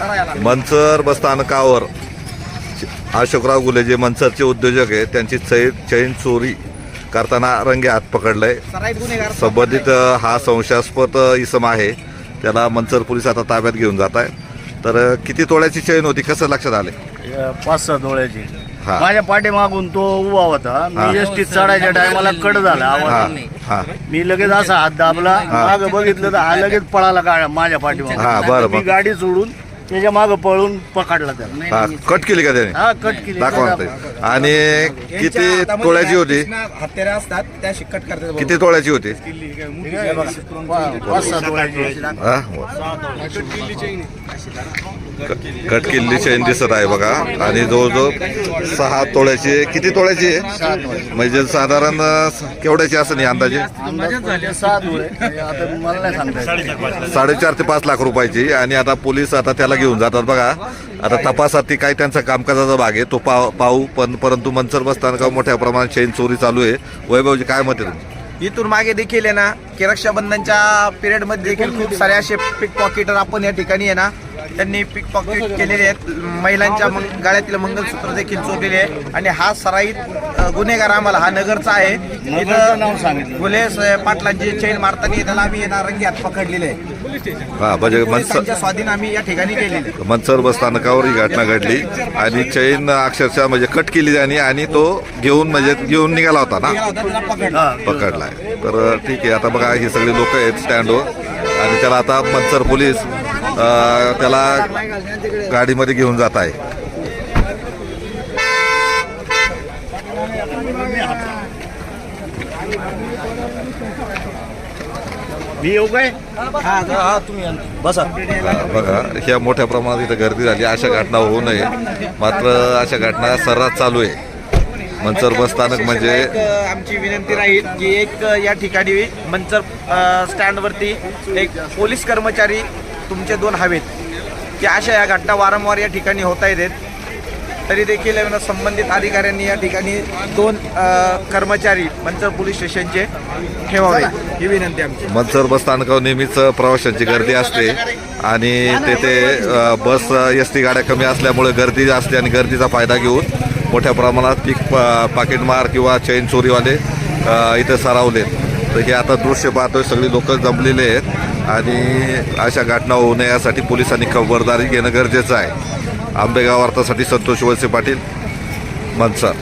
मंचर बसस्थानकावर अशोकराव गुले जे मंचरचे उद्योजक आहेत त्यांची चै चैन चोरी करताना रंगे हात पकडलंय संबंधित हा संशयास्पद इसम आहे. त्याला मंचर पोलीस आता ताब्यात घेऊन जात आहे तर किती तोळ्याची चैन होती? कसं लक्षात आले? पाच सहा डोळ्याची हा. माझ्या पाठीमागून तो उभा होता. मी एसटीत चढायच्या टायमाला कट झाला हा आवाज. हा मी लगेच असा हात दाबला. माग बघितलं तर हा लगेच पळाला का माझ्या पाठीमाग हा, बरं, बरं. गाडी सोडून त्याच्या माग पळून पकडला त्याला. हा कट केली का त्याने? हा कट केली. दाखवा ना. आणि किती तोळ्याची होती? हत्यारे असतात त्या शिक्कट करतात किती तोळ्याची होती? हे बघा, पा- पाच सहा डोळ्याची हा? कट केलेली चैन दिसत आहे बघा. आणि जवळजवळ सहा तोळ्याची किती तोळ्याची आहे? म्हणजे साधारण अ, केवढ्याची असं नाही अंदाजे? अंदाजे झाले सहा डोळे आता मला नाही सांगता येत. साडेचार ते पाच लाख रुपयाची. आणि आता पोलीस आता त्याला घेऊन जातात बघा. आता तपासात ती काय त्यांचा कामकाजाचा भाग आहे तो पाव पाहू. पण परंतु मंचर बसस्थानकावर मोठ्या प्रमाणात चैन चोरी चालू आहे. वैभवजी काय मत आहे तुमचं? इथून मागे देखील आहे ना की रक्षाबंधनच्या पिरियडमध्ये देखील खूप सारे असे पिक पॉकेटर आपण या ठिकाणी आहे ना त्यांनी पिक पॉकेट केलेले आहेत. महिलांच्या मंग- गळ्यातील मंगलसूत्र देखील चोरलेले आहे. आणि हा सराईत गुन्हेगार आम्हाला हा नगरचा आहे. सांगितलं. गुले पाटलांची चैन मारताना त्याला आम्ही येणार रंगी हात पकडलेले आहे. हा म्हणजे मंचर पोलिसांच्या स्वाधीन आम्ही या ठिकाणी केलेले आहे. मंचर बसस्थानकावर ही घटना घडली. आणि चैन अक्षरशः म्हणजे कट केली त्याने आणि तो घेऊन म्हणजे घेऊन निघाला होता ना? हा. पकडलाय तर ठीक आहे. आता बघा ही सगळी लोक आहेत स्टँडवर आणि त्याला आता मंचर पोलीस त्याला गाडीमध्ये घेऊन जात आहे. मी येऊ काय? बसा. हा, बघा ह्या मोठ्या प्रमाणात इथं गर्दी झाली. अशा घटना होऊ नये. मात्र अशा घटना सर्रास चालू आहे. मंचर बसस्थानक म्हणजे एक अ, आमची विनंती राहील की एक या ठिकाणी मंचर स्टँडवरती एक पोलीस कर्मचारी तुमचे दोन हवेत की अशा या घटना वारंवार या ठिकाणी होता येतात तरी देखील संबंधित अधिकाऱ्यांनी या ठिकाणी दोन कर्मचारी मंचर पोलीस स्टेशनचे ठेवावे. ही विनंती आमची. मंचर बसस्थानकावर नेहमीच प्रवाशांची गर्दी असते आणि तेथे बस एस टी गाड्या कमी असल्यामुळे गर्दी असते आणि गर्दीचा फायदा घेऊन मोठ्या प्रमाणात पीक पा- पाकिटमार किंवा चैन चोरीवाले इथं सरावलेत तर हे आता दृश्य पाहतोय सगळी लोक जमलेले आहेत. आणि अशा घटना होऊ नये यासाठी पोलिसांनी खबरदारी घेणं गरजेचं आहे. आंबेगाव अर्थासाठी संतोष वळसे पाटील मनसर.